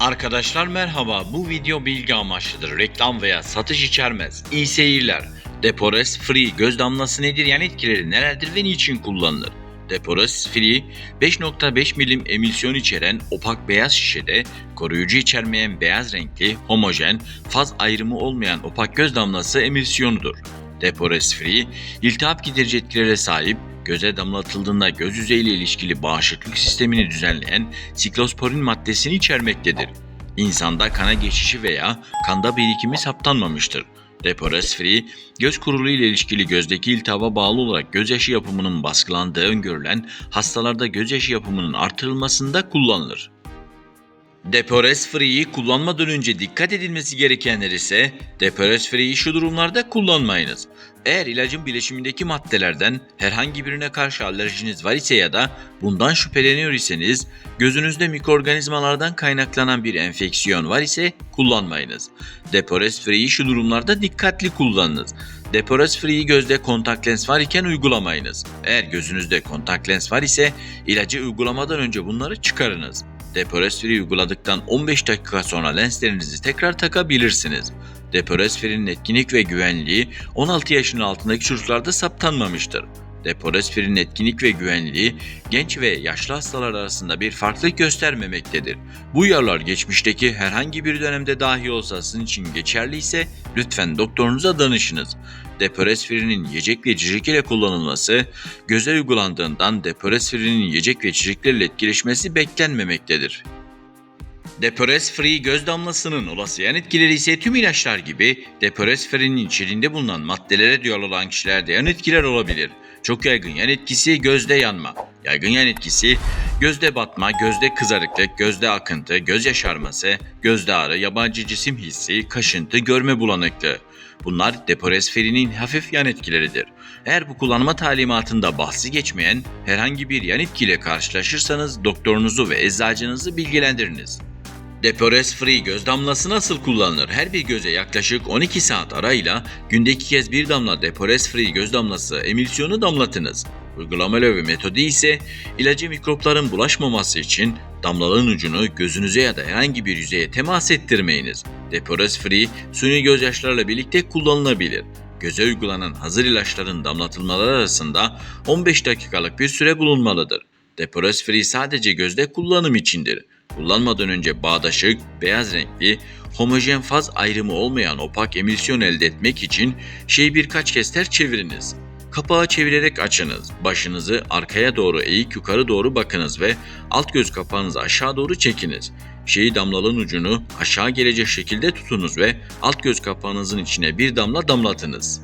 Arkadaşlar merhaba. Bu video bilgi amaçlıdır. Reklam veya satış içermez. İyi seyirler. Depores Free göz damlası nedir? Yan etkileri nelerdir ve niçin kullanılır? Depores Free 5.5 milim emülsiyon içeren opak beyaz şişede koruyucu içermeyen beyaz renkli, homojen, faz ayrımı olmayan opak göz damlası emülsiyonudur. Depores Free, iltihap giderici etkilere sahip, göze damlatıldığında göz yüzeyiyle ilişkili bağışıklık sistemini düzenleyen siklosporin maddesini içermektedir. İnsanda kana geçişi veya kanda birikimi saptanmamıştır. Depores Free, göz kuruluğu ile ilişkili gözdeki iltihaba bağlı olarak gözyaşı yapımının baskılandığı öngörülen hastalarda gözyaşı yapımının artırılmasında kullanılır. Depores Free'yi kullanmadan önce dikkat edilmesi gerekenler ise Depores Free'yi şu durumlarda kullanmayınız. Eğer ilacın bileşimindeki maddelerden herhangi birine karşı alerjiniz var ise ya da bundan şüpheleniyor iseniz, gözünüzde mikroorganizmalardan kaynaklanan bir enfeksiyon var ise kullanmayınız. Depores Free'yi şu durumlarda dikkatli kullanınız. Depores Free'yi gözde kontak lens var iken uygulamayınız. Eğer gözünüzde kontak lens var ise ilacı uygulamadan önce bunları çıkarınız. Deporesferi uyguladıktan 15 dakika sonra lenslerinizi tekrar takabilirsiniz. Deporesferinin etkinlik ve güvenliği 16 yaşın altındaki çocuklarda saptanmamıştır. Deporesferinin etkinlik ve güvenliği genç ve yaşlı hastalar arasında bir farklılık göstermemektedir. Bu uyarılar geçmişteki herhangi bir dönemde dahi olsa sizin için geçerli ise lütfen doktorunuza danışınız. Deporesferinin yiyecek ve içecek ile kullanılması, göze uygulandığından deporesferinin yiyecek ve içeceklerle etkileşmesi beklenmemektedir. Depores Free göz damlasının olası yan etkileri ise tüm ilaçlar gibi deporesferinin içeriğinde bulunan maddelere duyarlı olan kişilerde yan etkiler olabilir. Çok yaygın yan etkisi gözde yanma. Yaygın yan etkisi gözde batma, gözde kızarıklık, gözde akıntı, göz yaşarması, gözde ağrı, yabancı cisim hissi, kaşıntı, görme bulanıklığı. Bunlar deporesferinin hafif yan etkileridir. Eğer bu kullanma talimatında bahsi geçmeyen herhangi bir yan etkiyle karşılaşırsanız doktorunuzu ve eczacınızı bilgilendiriniz. Depores Free göz damlası nasıl kullanılır? Her bir göze yaklaşık 12 saat arayla günde iki kez bir damla Depores Free göz damlası emülsiyonu damlatınız. Uygulama ve metodu ise ilacı mikropların bulaşmaması için damlalığın ucunu gözünüze ya da herhangi bir yüzeye temas ettirmeyiniz. Depores Free suni gözyaşlarla birlikte kullanılabilir. Göze uygulanan hazır ilaçların damlatılmaları arasında 15 dakikalık bir süre bulunmalıdır. Depores Free sadece gözde kullanım içindir. Kullanmadan önce bağdaşık, beyaz renkli, homojen faz ayrımı olmayan opak emülsiyon elde etmek için şeyi birkaç kez ters çeviriniz. Kapağı çevirerek açınız. Başınızı arkaya doğru eğik yukarı doğru bakınız ve alt göz kapağınızı aşağı doğru çekiniz. Şeyi damlalığın ucunu aşağı gelecek şekilde tutunuz ve alt göz kapağınızın içine bir damla damlatınız.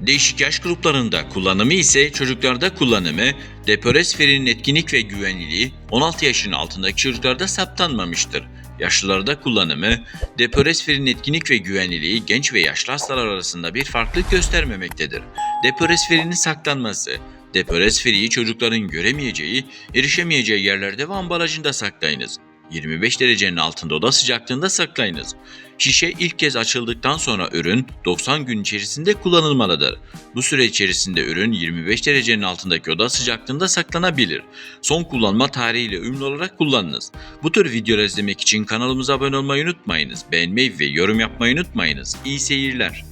Değişik yaş gruplarında kullanımı ise çocuklarda kullanımı deporesferinin etkinlik ve güvenliliği 16 yaşın altındaki çocuklarda saptanmamıştır. Yaşlılarda kullanımı deporesferinin etkinlik ve güvenliliği genç ve yaşlı hastalar arasında bir farklılık göstermemektedir. Deporesferinin saklanması Deporesferiyi çocukların göremeyeceği, erişemeyeceği yerlerde ve ambalajında saklayınız. 25 derecenin altında oda sıcaklığında saklayınız. Şişe ilk kez açıldıktan sonra ürün 90 gün içerisinde kullanılmalıdır. Bu süre içerisinde ürün 25 derecenin altındaki oda sıcaklığında saklanabilir. Son kullanma tarihiyle uyumlu olarak kullanınız. Bu tür videolar izlemek için kanalımıza abone olmayı unutmayınız. Beğenmeyi ve yorum yapmayı unutmayınız. İyi seyirler.